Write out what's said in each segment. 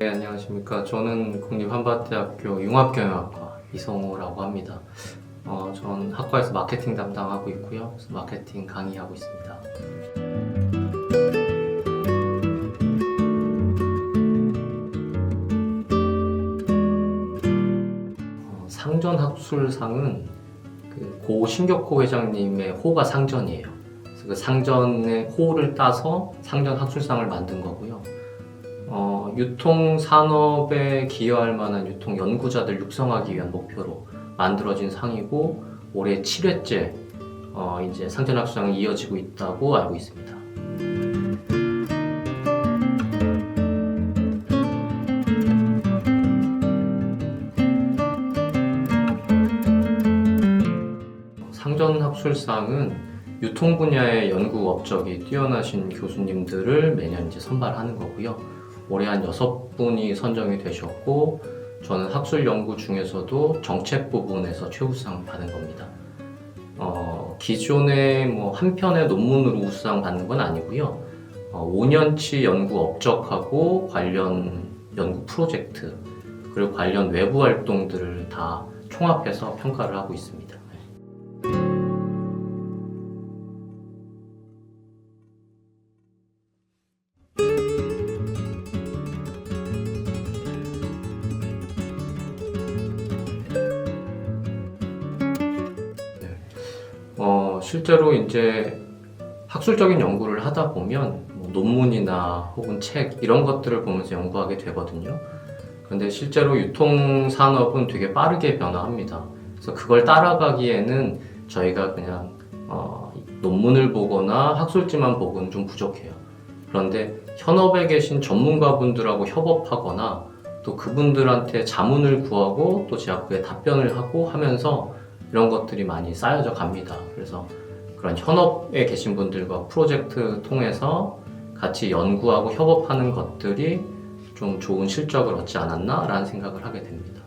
안녕하십니까. 저는 국립한밭대학교 융합경영학과 이성호라고 합니다. 어, 전 학과에서 마케팅 담당하고 있고요. 마케팅 강의하고 있습니다. 어, 상전 학술상은 그 고 신격호 회장님의 호가 상전이에요. 그 상전의 호를 따서 상전 학술상을 만든 거고요. 어, 유통 산업에 기여할 만한 유통 연구자들 육성하기 위한 목표로 만들어진 상이고 올해 7회째 어, 이제 상전학수상이 이어지고 있다고 알고 있습니다. 상전학술상은 유통 분야의 연구 업적이 뛰어나신 교수님들을 매년 이제 선발하는 거고요. 올해 한 여섯 분이 선정이 되셨고 저는 학술 연구 중에서도 정책 부분에서 최우수상을 받은 겁니다. 어, 기존에 뭐 한 편의 논문으로 우수상 받는 건 아니고요. 어, 5년치 연구 업적하고 관련 연구 프로젝트 그리고 관련 외부 활동들을 다 총합해서 평가를 하고 있습니다. 어, 실제로 이제 학술적인 연구를 하다 보면 뭐 논문이나 혹은 책 이런 것들을 보면서 연구하게 되거든요. 그런데 실제로 유통 산업은 되게 빠르게 변화합니다. 그래서 그걸 따라가기에는 저희가 그냥 어, 논문을 보거나 학술지만 보고는 좀 부족해요. 그런데 현업에 계신 전문가분들하고 협업하거나 또 그분들한테 자문을 구하고 또제 학교에 답변을 하고 하면서 이런 것들이 많이 쌓여져 갑니다. 그래서 그런 현업에 계신 분들과 프로젝트 통해서 같이 연구하고 협업하는 것들이 좀 좋은 실적을 얻지 않았나라는 생각을 하게 됩니다.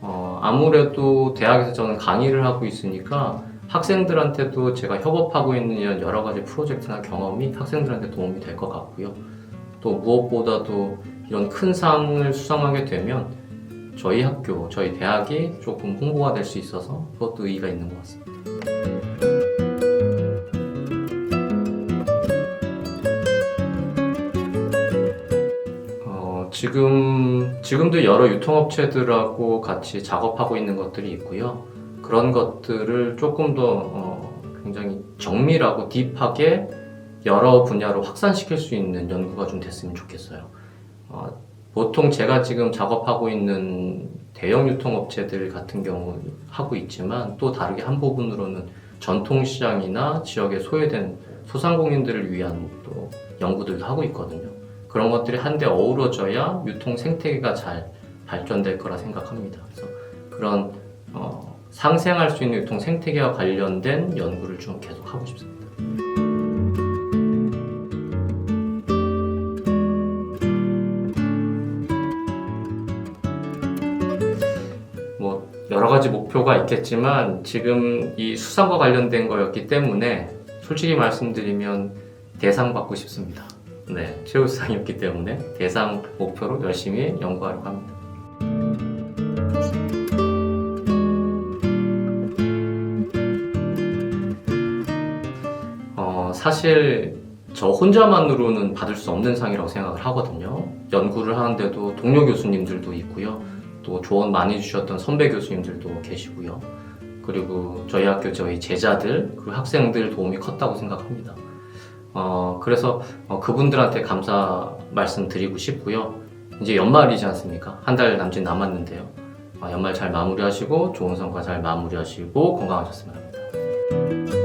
어, 아무래도 대학에서 저는 강의를 하고 있으니까 학생들한테도 제가 협업하고 있는 이런 여러 가지 프로젝트나 경험이 학생들한테 도움이 될 것 같고요. 또 무엇보다도 이런 큰 상을 수상하게 되면 저희 학교, 저희 대학이 조금 홍보가 될 수 있어서 그것도 의의가 있는 것 같습니다. 어, 지금, 지금도 여러 유통업체들하고 같이 작업하고 있는 것들이 있고요. 그런 것들을 조금 더 어, 굉장히 정밀하고 딥하게 여러 분야로 확산시킬 수 있는 연구가 좀 됐으면 좋겠어요. 어, 보통 제가 지금 작업하고 있는 대형 유통업체들 같은 경우 하고 있지만 또 다르게 한 부분으로는 전통시장이나 지역에 소외된 소상공인들을 위한 또 연구들도 하고 있거든요. 그런 것들이 한데 어우러져야 유통 생태계가 잘 발전될 거라 생각합니다. 그래서 그런 어, 상생할 수 있는 유통 생태계와 관련된 연구를 좀 계속 하고 싶습니다. 여러 가지 목표가 있겠지만 지금 이 수상과 관련된 거였기 때문에 솔직히 말씀드리면 대상 받고 싶습니다. 네, 최우 수상이었기 때문에 대상 목표로 열심히 연구하려고 합니다. 어, 사실 저 혼자만으로는 받을 수 없는 상이라고 생각을 하거든요. 연구를 하는데도 동료 교수님들도 있고요. 또 조언 많이 주셨던 선배 교수님들도 계시고요. 그리고 저희 학교 저희 제자들 그리고 학생들 도움이 컸다고 생각합니다. 어, 그래서 어, 그분들한테 감사 말씀 드리고 싶고요. 이제 연말이지 않습니까? 한 달 남짓 남았는데요. 어, 연말 잘 마무리하시고 좋은 성과 잘 마무리하시고 건강하셨으면 합니다.